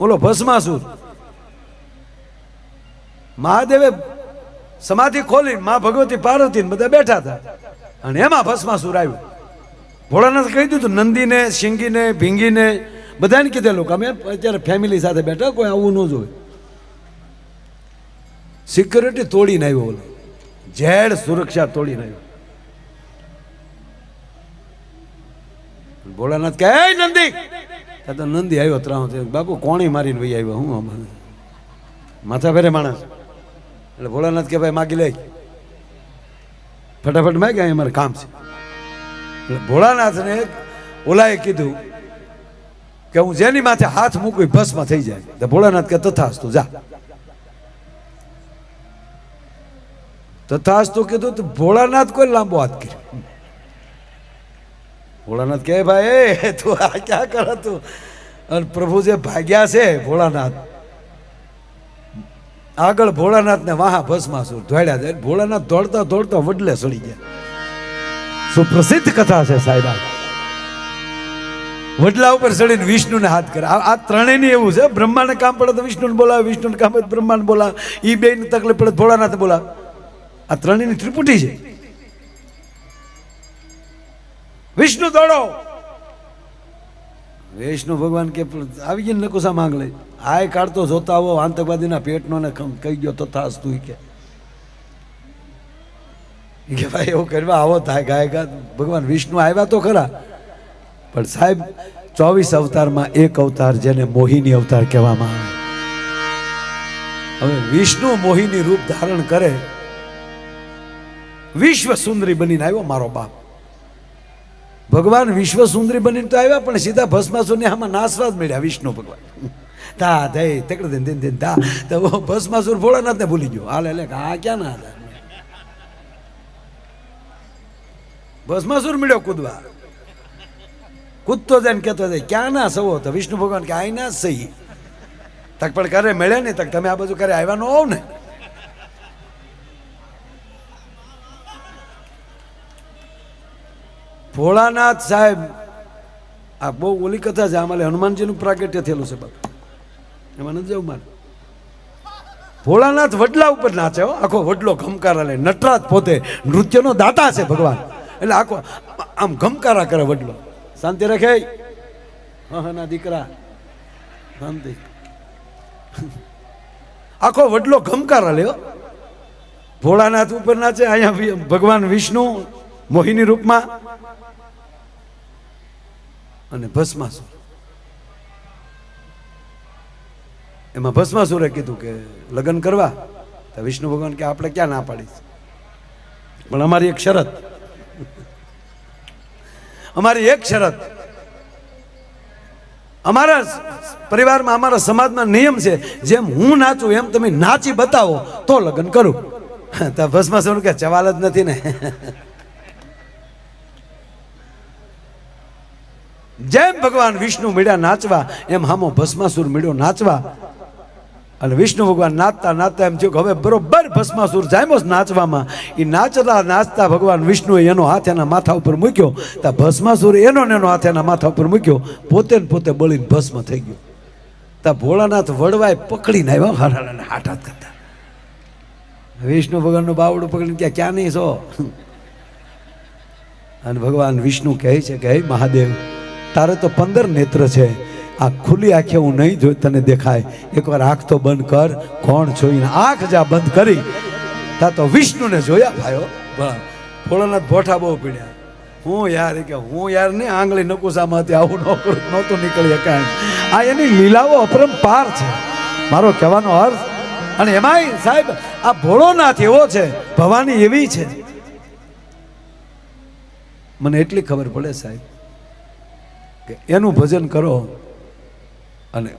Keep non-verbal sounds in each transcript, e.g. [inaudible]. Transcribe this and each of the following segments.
ઓલો ભસ્માસુર મહાદેવે સમાધિ ખોલી, મા ભગવતી પાર્વતી બધા બેઠા હતા. અને એમાં ભસ્માસુર આવ્યું. ભોળાનાથ કહી દીધું, નંદીને, શિંગીને, ભીંગીને, બધાને કીધેલું કે અમે અત્યારે ફેમિલી સાથે બેઠા, કોઈ આવું ન જોવે. સિક્યોરિટી તોડીને આવ્યો ઓલો. ઝેડ સુરક્ષા તોડીને આવ્યો. ભોળાનાથ કહે નંદી આ તો નંદી આવ્યો ત્રાહ બાપુ, કોણી મારીને ભાઈ આવ્યો? હું માથા ફેરે માણસ. એટલે ભોળાનાથ કે ભાઈ, માગી લે ફટાફટ માગ્યા અમારે કામ છે. એટલે ભોળાનાથને ઓલાએ કીધું કે હું જેની માથે હાથ મૂકું ભસ્મ થઈ જાય. તો ભોળાનાથ કે, તથાસ્તુ, જા. તથાસ્તુ કીધું, તો ભોળાનાથ કોઈ લાંબો હાથ કર્યો. ભોળાનાથ કહે, ભાઈ, એ, તું આ ક્યાં કરે તું? અને પ્રભુ જે ભાગ્યા છે ભોળાનાથ, આગળ ભોળાનાથને વાહા ભસ્માસુર દોડ્યા છે ભોળાનાથ દોડતા દોડતા વડલે સડી ગયા. સુપ્રસિદ્ધ કથા છે સાહેબ વડલા ઉપર ચડીને વિષ્ણુને હાથ કરે. આ ત્રણેયની એવું છે, બ્રહ્માને કામ પડે તો વિષ્ણુને બોલાવે, વિષ્ણુને કામ પડે બ્રહ્માને બોલાવે. એ બેને તકલીફ પડે ભોળાનાથ બોલાવે. આ ત્રણેયની ત્રિપુટી છે. વિષ્ણુ દોડો. વિષ્ણુ ભગવાન કે આવી જઈને ને નકુસા માંગ લઈ આય કાઢતો જોતા આવો, આતંકવાદીના પેટનો ને કહી ગયો તો થાસ તું કે. કે, ભાઈ, એવું કરવા આવો થાય, ગાય ભગવાન વિષ્ણુ આવ્યા તો ખરા. પણ સાહેબ, ચોવીસ અવતારમાં એક અવતાર જેને મોહિની અવતાર કહેવામાં આવે. હવે વિષ્ણુ મોહિની રૂપ ધારણ કરે વિશ્વ સુંદરી બનીને આવ્યો મારો બાપ. ભગવાન વિશ્વ સુંદરી બનીને તો આવ્યા, પણ સીધા ભસ્માસુરને આમાં નાસવા જ મળ્યા, વિષ્ણુ ભગવાન. તા ધઈ તકડે દિન દિન દિન તા. તો ભસ્માસુર ભોળાનાથને ભૂલી ગયો. હાલે લે આ ક્યાં ના હતા? ભસ્માસુર મળ્યો કૂદવા. કૂદતો જાય ને કહેતો જાય, ક્યાં ના સવો તો વિષ્ણુ ભગવાન કે આઈ ના સહી. તક પણ કરે મળે ને તક તમે આ બધું કરે આવ્યા નો હોવ ને? ભોળાનાથ સાહેબ, આ બહુ ઓલી કથા છે, આમાં હનુમાનજીનું પ્રાગટ્ય થયેલું છે બાપુ. એમાં નથી જવું મારે. ભોળાનાથ વડલા ઉપર નાચે હો, આખો વડલો ઘમકારા લે. નટરાજ પોતે નૃત્યનો દાતા છે ભગવાન. એટલે આખો આમ ઘમકારા કરે વડલો. શાંતિ રાખે? ના, દીકરા. શાંતિ. આખો વડલો ઘમકારા લ્યો ભોળાનાથ ઉપર નાચે, અહીંયા ભગવાન વિષ્ણુ મોહિની રૂપમાં. અને ભસ્માસુર. એમાં ભસ્માસુરે કીધું કે લગ્ન કરવા, તો વિષ્ણુ ભગવાન કે આપણે ક્યાં ના પાડીશ? પણ અમારી એક શરત. અમારી એક શરત. અમારા પરિવારમાં, અમારા સમાજમાં નિયમ છે, જેમ હું નાચું, એમ તમે નાચી બતાવો, તો લગ્ન કરું. તો ભસ્માસુર કે, ચવાલ જ નથી ને. જેમ ભગવાન વિષ્ણુ મળ્યા નાચવા, એમ હામો ભસ્માસુર મળ્યો નાચવા. અને વિષ્ણુ ભગવાન નાચતા નાચતા એમ થયું કે હવે બરોબર ભસ્માસુર જામ્યો નાચવામાં. એ નાચતા નાચતા ભગવાન વિષ્ણુએ એનો હાથ એના માથા ઉપર મૂક્યો. તો ભસ્માસુર એનો ને એનો હાથ એના માથા ઉપર મૂક્યો. પોતે ને પોતે બળીને ભસ્મ થઈ ગયો. તો ભોળાનાથ વડવાય પકડીને આવ્યા હરાડાને હાથ હાથ કરતા. વિષ્ણુ ભગવાનનું બાવડું પકડીને ક્યાં ક્યાં નહીં છો? અને ભગવાન વિષ્ણુ કહે છે કે, હે મહાદેવ તારે તો પંદર નેત્ર છે. આ ખુલ્લી આંખે હું નહીં જોઈ, તને દેખાય. એકવાર આંખ તો બંધ કર કોણ જોઈને આંખ જા બંધ કરી. તા તો વિષ્ણુને જોયા ભાઈઓ. ભોળાનાથ ભોઠા બહુ પીડ્યા. હું યાર કે હું યાર ને આંગળી નકુસામાં આવું નોકરું નહોતું નીકળી કાંઈ. આ એની લીલાઓ અપરંપાર છે. મારો કહેવાનો અર્થ, અને એમાંય સાહેબ, આ ભોળોનાથ એવો છે, ભવાની એવી છે. મને એટલી ખબર પડે સાહેબ કે એનું ભજન કરો. અને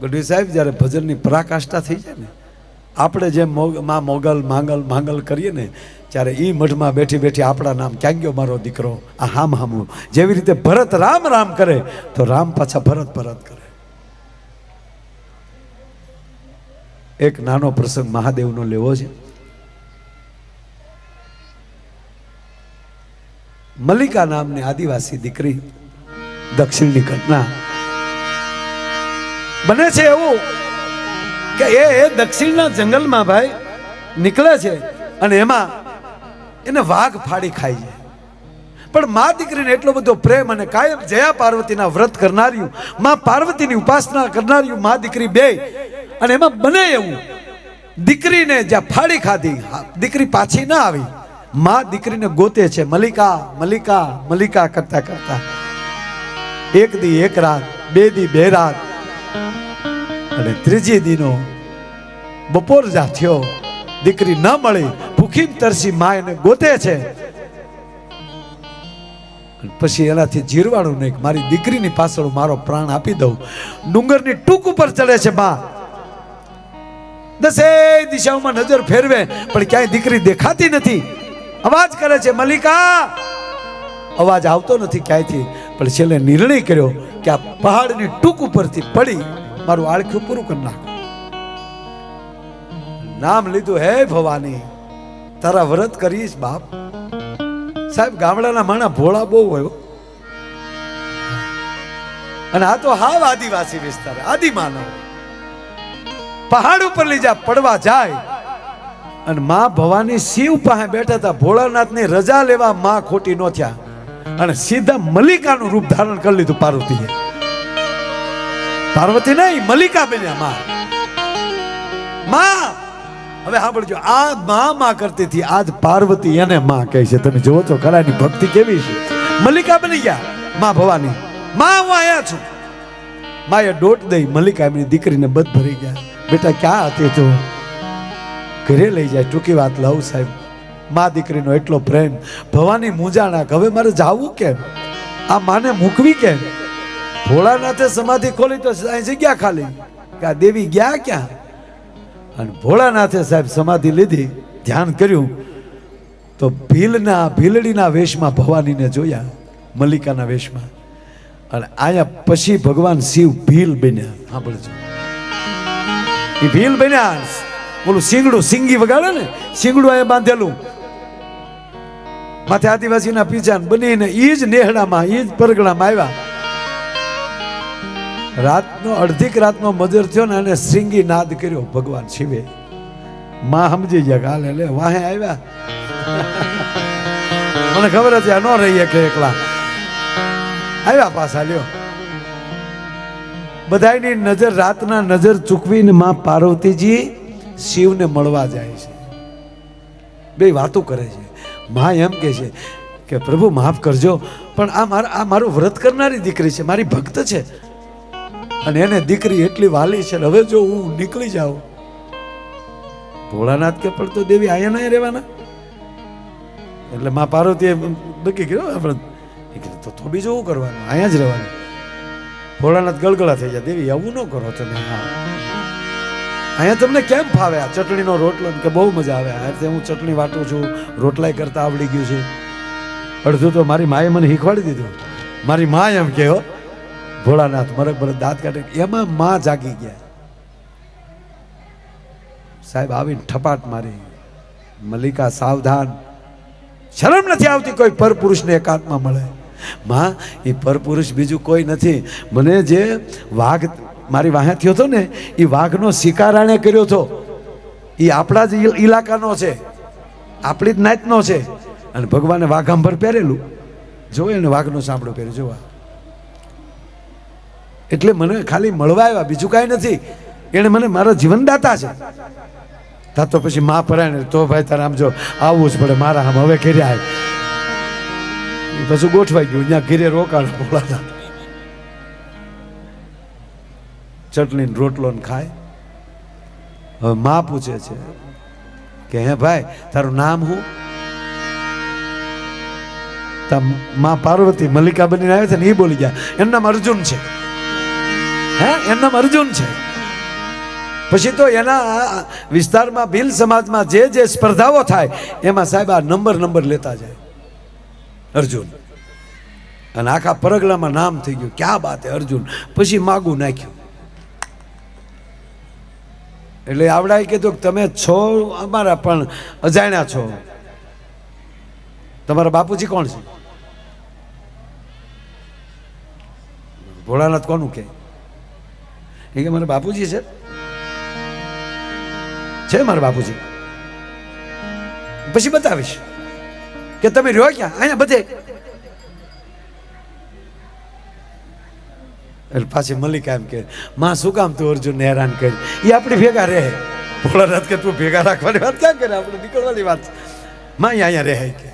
ગઢવી સાહેબ, જ્યારે ભજનની પરાકાષ્ઠા થઈ જાય ને, આપણે જેમ માં મોગલ, માંગલ માંગલ કરીએ ને, ત્યારે એ મઠમાં બેઠી બેઠી આપણા નામ, ક્યાં ગયો મારો દીકરો? આ હામ હામું. જેવી રીતે ભરત રામ રામ કરે, તો રામ પાછા ભરત ભરત કરે. એક નાનો પ્રસંગ મહાદેવનો લેવો છે. મલ્લિકા નામની આદિવાસી દીકરી દક્ષિણની ઘટના. બને છે એવું કે એ દક્ષિણના જંગલમાં ભાઈ નીકળે છે અને એમાં એને વાઘ ફાડી ખાઈ જાય પણ મા દીકરીને એટલો બધો પ્રેમ અને કાયમ જયા પાર્વતીના વ્રત કરનાર્યું મા પાર્વતીની ઉપાસના કરનાર્યું મા દીકરી બે. અને એમાં બને એવું, દીકરીને જ્યાં ફાડી ખાધી દીકરી પાછી ના આવી. મા દીકરીને ગોતે છે, મલિકા મલિકા મલિકા કરતા કરતા. એક દી એક રાત, બે દી બે રાત. અને ત્રીજી દીનો બપોર જા થયો, દીકરી ન મળી ભૂખી તરસી મા એને ગોતે છે. પછી એનાથી જીરવાણું નહીં મારી દીકરીની પાછળ મારો પ્રાણ આપી દઉં. ડુંગરની ટૂંક ઉપર ચડે છે બા. દસે દિશાઓમાં નજર ફેરવે, પણ ક્યાંય દીકરી દેખાતી નથી. અવાજ કરે છે મલિકા અવાજ આવતો નથી ક્યાંયથી. પણ છેલ્લે નિર્ણય કર્યો કે આ પહાડની ટૂંક ઉપરથી પડી, મારું આળખ્યું પૂરું કરી નાખ. નામ લીધું, હે ભવાની, તારા વ્રત કરીશ બાપ. સાહેબ, ગામડાના માણા ભોળા બહુ હોય અને આ તો હાવ આદિવાસી વિસ્તાર આદિમાનવ પહાડ ઉપર લઈ જા પડવા જાય, અને મા ભવાની શિવ પાસે બેઠા હતા, ભોળાનાથની રજા લેવા માં ખોટી નો થયા. અને સીધા મલિકાનું રૂપ ધારણ કરી લીધું પાર્વતીએ. પાર્વતી નહીં મલિકા બન્યા માં. માં! હવે સાંભળજો, આ માં માં કરતી હતી આજ પાર્વતી એને માં કહે છે. તમે જોવો છો, ખરાની ભક્તિ કેવી છે. મલિકા બની ગયા, માં ભવાની. માં, હું આયા છું. માએ દોટ દઈ મલિકા એમની દીકરીને બધ ભરી ગયા. બેટા, ક્યાં હતી તું? ઘરે લઈ જાય, ટૂંકી વાત લઉં સાહેબ. મા દીકરીનો એટલો પ્રેમ. ભવાની મૂંઝાણા હવે મારે જાવું કેમ? આ માને મૂકવી કેમ? ભોળાનાથે સમાધિ ખોલી તો અહીં જગ્યા ખાલી. કે આ દેવી ગયા ક્યાં? અને ભોળાનાથે સાહેબ સમાધિ લીધી, ધ્યાન કર્યું. તો ભીલના, ભીલડીના વેશમાં ભવાનીને જોયા, મલ્લિકાના વેશમાં. અને અહીંયા પછી ભગવાન શિવ ભીલ બન્યા. સાંભળજો. એ ભીલ બન્યા. ઓલું સિંગડું સિંગી વગાડે ને સિંગડું અહીંયા બાંધેલું. માથે આદિવાસીના પીછાન બનીને એ જ નેહડામાં એ જ પરગણામાં આવ્યા. રાતનો, અડધીક રાતનો મજર થયો ને અને સિંગી નાદ કર્યો, ભગવાન શિવે. માં સમજી ગયા કે હાલે, લે, વાહે આવ્યા. [laughs] મને ખબર હતી, આ ન રહીએ કે એકલા. આવ્યા પાછા, લ્યો. બધાયની નજર, રાતના નજર ચૂકવીને માં પાર્વતીજી શિવને મળવા જાય છે. બે વાતો કરે છે. માં એમ કે છે કે પ્રભુ માફ કરજો, પણ આ મારા આ મારું વ્રત કરનારી દીકરી છે, મારી ભક્ત છે. અને એને દીકરી એટલી વાલી છે હવે જો હું નીકળી જાઉં. ભોળાનાથ કે પણ તો દેવી અહીંયા નહીં રહેવાના. એટલે મા પાર્વતીએ નક્કી કર્યું આપણે તો તો બીજું શું કરવાનું? અહીંયા જ રહેવાનું. ભોળાનાથ ગળગળા થઈ જાય, દેવી, આવું ન કરો તમે. અહીંયા તમને કેમ ફાવે આ ચટણીનો રોટલો? કે બહુ મજા આવે આ. રીતે હું ચટણી વાટું છું, રોટલાય કરતા આવડી ગયું છે. અડધું તો મારી માએ મને શીખવાડી દીધું. મારી મા એમ કહ્યો, ભોળાનાથ મરક મરક દાંત કાઢે. એમાં મા જાગી ગયા. સાહેબ, આવીને ઠપાટ મારી. મલ્લિકા સાવધાન. શરમ નથી આવતી કોઈ પરપુરુષને એકાંતમાં મળે. માં, એ પરપુરુષ બીજું કોઈ નથી. મને જે વાઘ મારી વાહે થયો હતો ને એ વાઘનો શિકાર આણે કર્યો હતો એ આપણા જ ઇલ- ઇલાકાનો છે. આપણી જ નાતનો છે. અને ભગવાને વાઘાંભર પહેરેલું. જોવે એને વાઘનો સાંભળો પહેર્યો, જોવા એટલે મને ખાલી મળવા આવ્યા, બીજું કાંઈ નથી. એણે મને મારા જીવનદાતા છે. તા તો પછી મા પરાયણ તો ભાઈ તારે આમ જો આવવું જ પડે, મારા આમ હવે ઘેરે આવે પછી ગોઠવાઈ ગયું ત્યાં ઘેરે રોકાણ ભોળાના ચટણી ને રોટલો ખાય. હવે માં પૂછે છે કે, હે ભાઈ, તારું નામ તા માં પાર્વતી મલ્લિકા બનીને આવે છે ને એ બોલી ગયા, એનું નામ અર્જુન છે. હે? એનું નામ અર્જુન છે. પછી તો એના વિસ્તારમાં ભીલ સમાજમાં જે જે સ્પર્ધાઓ થાય, એમાં સાહેબ આ નંબર નંબર લેતા જાય. અર્જુન. અને આખા પરગલામાં નામ થઈ ગયું. ક્યાં બાત હે અર્જુન? પછી માગું નાખ્યું. એટલે આવડાએ કીધું કે તમે છો અમારા પણ અજાણ્યા છો. તમારા બાપુજી કોણ છે? ભોળાનાથ કોનું કે? એ કે મારા બાપુજી છે. છે મારા બાપુજી. પછી બતાવીશ કે તમે રહ્યો ક્યાં? અહીંયા બધે એટલે પાછી મલ્લિકા એમ કે માં, શું કામ તું અર્જુનને હેરાન કરી? એ આપણી ભેગા રહે. ભોળાનાથ કે, તું ભેગા રાખવાની વાત ક્યાં કરે? આપણે નીકળવાની વાત. માં અહીંયા રહે, કે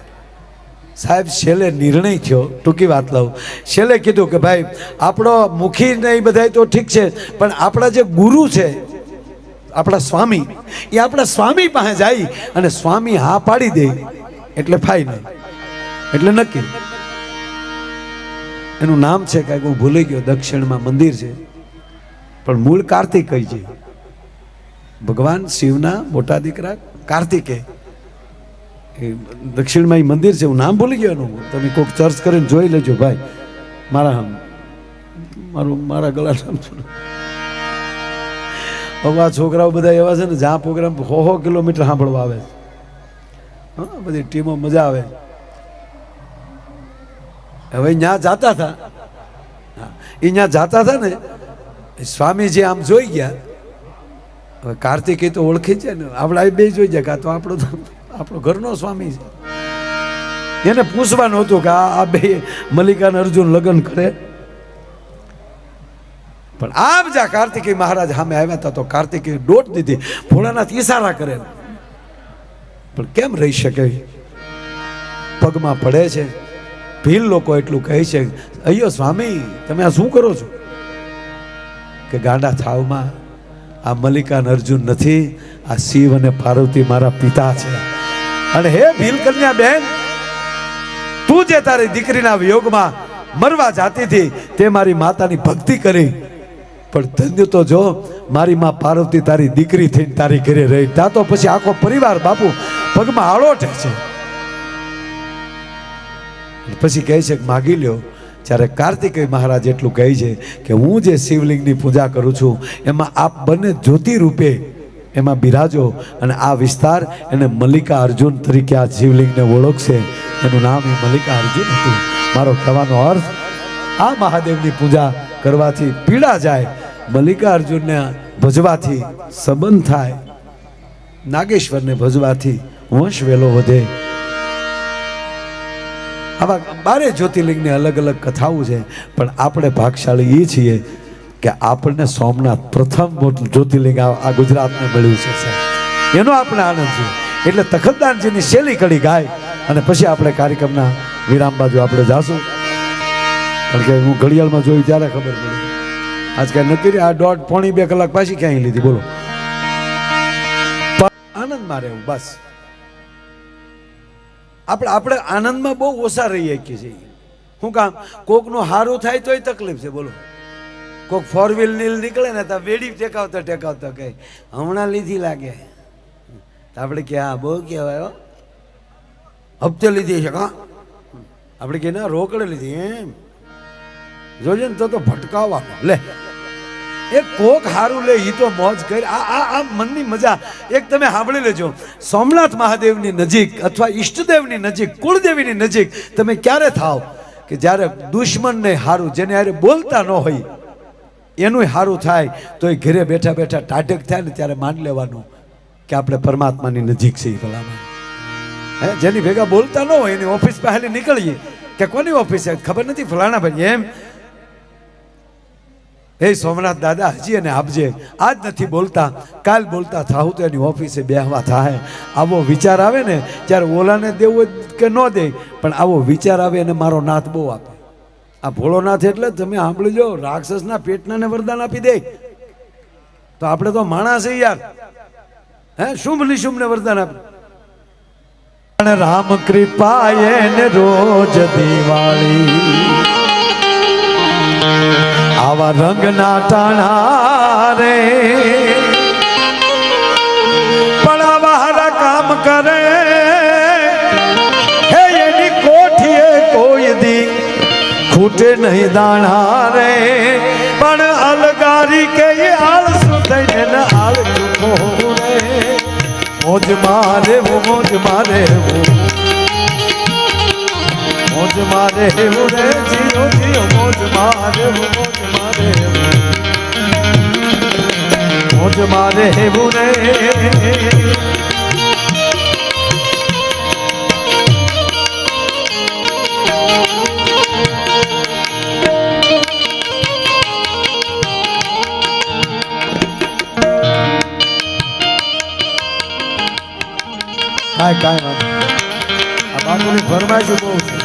સાહેબ, છેલ્લે નિર્ણય થયો, ટૂંકી વાત લઉં. છેલ્લે કીધું કે, ભાઈ, આપણો મુખી ને એ બધા તો ઠીક છે, પણ આપણા જે ગુરુ છે, આપણા સ્વામી એ આપણા સ્વામી પાસે જાય અને સ્વામી હા પાડી દે, એટલે ફાઇનલ એટલે નક્કી. એનું નામ છે કાંઈક, હું ભૂલી ગયો, દક્ષિણમાં મંદિર છે. પણ મૂળ કાર્તિકેય છે? ભગવાન શિવના મોટા દીકરા કાર્તિકે. દક્ષિણમાં એ મંદિર છે, હું નામ ભૂલી ગયો એનું. તમે કોઈક સર્ચ કરીને જોઈ લેજો ભાઈ. મારા મારું, મારા ગળા હવે આ છોકરાઓ બધા એવા છે ને, જ્યાં પ્રોગ્રામ હો હો, કિલોમીટર સાંભળવા આવે છે. બધી ટીમો મજા આવે. હવે ત્યાં જાતા હતા એ ત્યાં જાતા હતા ને સ્વામીજી આમ જોઈ ગયા, હવે કાર્તિકે તો ઓળખી છે ને, આપણા એ બે જોઈ જાય કાં તો આપણો આપણો ઘરનો સ્વામી છે. એને પૂછવાનું હતું કે આ બે મલ્લિકા અને અર્જુન લગ્ન કરે. પણ આમ જા કાર્તિકી મહારાજ સામે આવ્યા હતા તો કાર્તિકી દોટ દીધી, ભોળાનાથ ઈશારા કરે. પણ કેમ રહી શકે? પગમાં પડે છે. ભીલ લોકો એટલું કહે છે અయ్યો સ્વામી, તમે આ શું કરો છો? કે ગાંડા થાવમાં આ મલ્લિકા અર્જુન નથી, આ શિવ અને પાર્વતી મારા પિતા છે. અને હે ભીલ કન્યા બેન, તું જે તારી દીકરીના વિયોગમાં મરવા જાતી હતી, તે મારી માતાની ભક્તિ કરી. પણ ધન્ય તો જો, મારી માં પાર્વતી તારી દીકરી થઈને તારી ઘરે રહી ત્યાં તો પછી આખો પરિવાર બાપુ પગમાં આળોટે છે. પછી કહે છે કે માગી લ્યો. જ્યારે કાર્તિકેય મહારાજ એટલું કહે છે કે હું જે શિવલિંગની પૂજા કરું છું, એમાં આપ બંને જ્યોતિ રૂપે એમાં બિરાજો અને આ વિસ્તાર એને મલ્લિકા અર્જુન તરીકે આ શિવલિંગને ઓળખશે. એનું નામ એ મલ્લિકા અર્જુન હતું. મારો કહેવાનો અર્થ, આ મહાદેવની પૂજા કરવાથી પીડા જાય, મલ્લિકા અર્જુનને ભજવાથી સંબંધ થાય, નાગેશ્વરને ભજવાથી વંશ વેલો વધે આવા બારે જ્યોતિર્લિંગની અલગ અલગ કથાઓ છે, પણ આપણે ભાગશાળી એ છીએ કે આપણને સોમનાથ પ્રથમ જ્યોતિર્લિંગ આ ગુજરાતને મળ્યું છે, સાહેબ. એનો આપણે આનંદ છે. એટલે તખતદાનજીની શેલી કડી ગાય અને પછી આપણે કાર્યક્રમના વિરામ બાજુ આપણે જાશું. કારણ કે હું ઘડિયાળમાં જોયું ત્યારે ખબર પડી. આજ કાંઈ નક્કી આ દોઢ પોણી બે કલાક પાછી ક્યાંય લીધી, બોલો. આનંદ આનંદમાં રહેવું, બસ. આપણે આપણે આનંદમાં બહુ ઓછા રહી શકીએ છીએ. શું કામ? કોકનું સારું થાય તોય તકલીફ છે, બોલો. કોક ફોર વ્હીલ નીલ નીકળે ને તો વેડી ટેકાવતા ટેકાવતા કહે, હમણાં લીધી લાગે. તો આપણે કે, હા, બહુ કહેવાય હપ્તે લીધી છે કા આપણે કે, ના, રોકડે લીધી, એમ. જોજે ને તો ભટકાવવાનો. લે. એ કોક હારું લે એ તો મોજ કરી. આ આ આ મનની મજા. એક તમે સાંભળી લેજો. સોમનાથ મહાદેવની નજીક અથવા ઈષ્ટદેવની નજીક, કુળદેવીની નજીક તમે ક્યારે થાવ કે જ્યારે દુશ્મનને હારું, જેને હારે બોલતા ન હોય એનું હારું થાય તો એ ઘરે બેઠા બેઠા ટાઢક થાય ને ત્યારે માન લેવાનું કે આપણે પરમાત્માની નજીક છીએ ભલામાં હે, જેની ભેગા બોલતા ન હોય એની ઓફિસ પાસે નીકળીએ. કે કોની ઓફિસ? છે ખબર નથી? ફલાણા ભાઈ, એમ? હે સોમનાથ દાદા, હજી અને આપજે. આજ નથી બોલતા, કાલ બોલતા થાવ તો એની ઓફિસે બેહવા થાય આવો વિચાર આવે ને ત્યારે ઓલાને દેવું કે ન દે, પણ આવો વિચાર આવે અને મારો નાથ બહુ આપે. આ ભોળોનાથ એટલે તમે સાંભળજો, રાક્ષસના પેટનાને વરદાન આપી દે. તો આપણે તો માણસ યાર. હે, શુંભ નિશુંભને વરદાન આપે. રામ કૃપાએ રોજ દિવાળી. આવા રંગના ટાણા રે. પણ આવા હારા કામ કરે. હે, એની કોઠીએ કોઈ દી ખૂટે નહીં દાણા રે. પણ અલગારી કે આળસુ થઈને આળ ચૂકો રે મોજ મારે મોજ મારે હું મોજ મારે હું રે જીઓ જીઓ, મોજ મારે, હું મોજ મારે. હું મોજ મારે રે કાંઈ કાંઈ વાંધો આ બાપુની ફરમાઈશ બહુ છે.